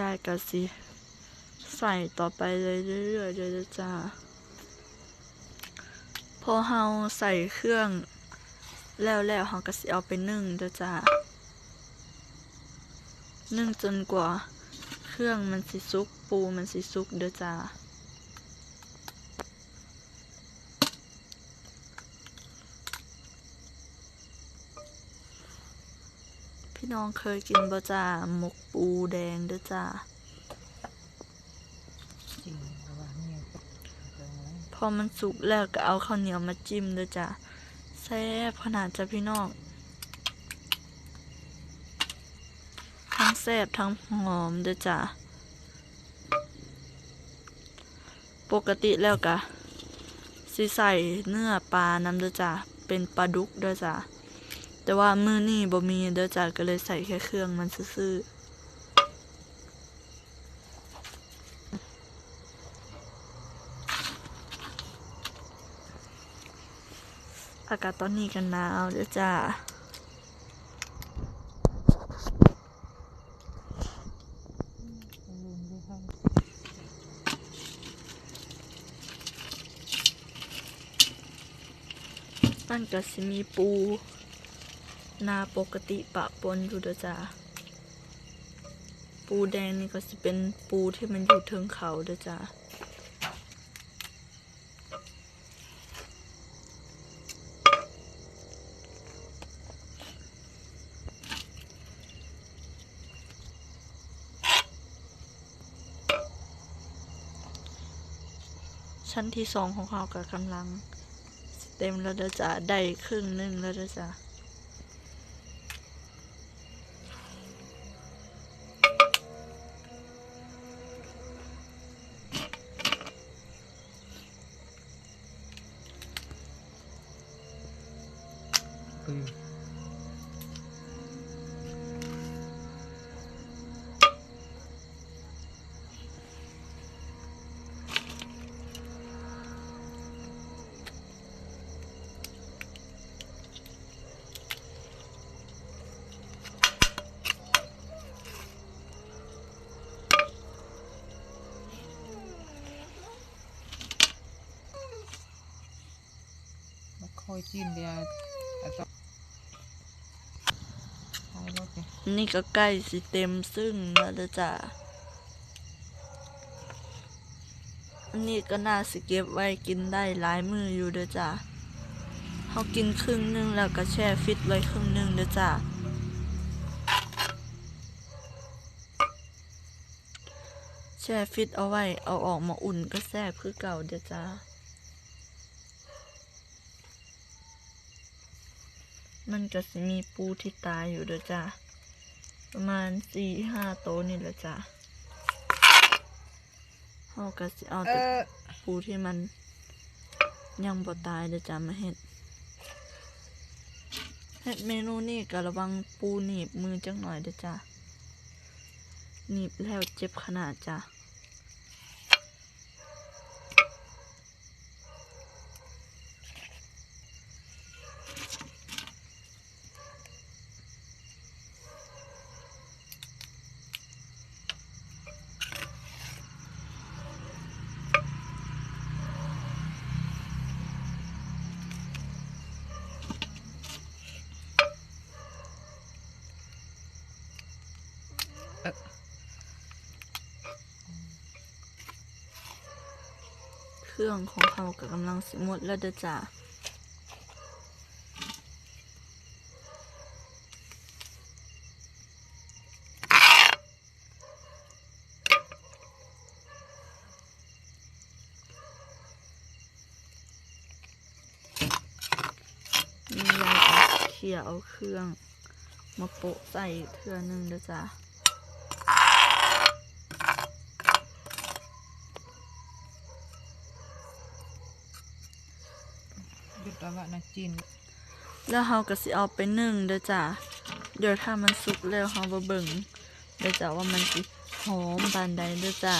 ยายก็สิใส่ต่อไปเลยเรื่อยๆเลยจ้าพอเฮาใส่เครื่องแล้วแล้วเฮาก็สิเอาไปนึ่งเด้อจ้านึ่งจนกว่า เครื่องมันสิสุกปูมันสิสุกเด้อจ้า พี่น้องเคยกินบ่จ้าหมกปูแดงเด้อจ้าจริงระพอมันสุกแล้วก็เอาข้าวเหนียวมาจิ้มเด้อจ้าแซ่บขนาดจ้ะพี่น้อง ทั้งแซ่บทั้งหอมเด้อจ้าปกติแล้วกะสิใส่เนื้อปลาน้ำเด้อจ้าเป็นปลาดุกเด้อจ้า แต่ว่ามือนี้บ่มีเด้อจ้าก็เลยใส่แค่เครื่องมันซื่ออากาศตอนนี้กันหนาวเด้อจ้าลืมด้วยค่ะมันก็สิมีปู นาปกติปะปนอยู่เด้อจ้าปูแดงนี่ก็สิเป็นปูที่มันอยู่เทิงเขาเด้อจ้าชั้นที่สองของเขาก็กำลัง เต็มแล้วเด้อจ้าได้ครึ่งหนึ่งแล้วเด้อจ้า ปืนมาคอยจิ้นเดียวอะต้องใช้รถเนี่ก็ใกล้สิเต็มซึ่งแล้วจ้าอันนี้ก็น่าสิเก็บไว้กินได้หลายมืออยู่เด้อจ้าเขากินครึ่งหนึงแล้วก็แช่ฟิตไว้ครึ่งหนึงเด้อจ้าแช่ฟิตเอาไว้เอาออกมาอุ่นก็แซ่บคือเก่าเด้อจ้า มันก็สิมีปูที่ตายอยู่เด้อจ้าประมาณสี่ห้าโตวนี่แหละจ้าเฮาก็สิเอาเอแต่อปูที่มันยังบ่ตายเด้อจ้ามาเฮ็ดเฮ็ดเมนูนี้ก็ระวังปูหนีบมือจังหน่อยเด้อจ้าหนีบแล้วเจ็บขนาดจ้า เครื่องของเขาก็กำลังสิหมดแล้วเด้อจ้าียายก็เขียเอาเครื่อง มาโปะใส่เทื่อหนึงเด้อจ้า หยุดแล้วว่านะจิ้มแล้วเราก็สิเอาไปนึ่งเด้อจ้ะเดี๋ยวถ้ามันสุกแล้วเราบ่เบิ่งเด้อจ้ะว่ามันสิหอมปานใดเด้อจ้ะ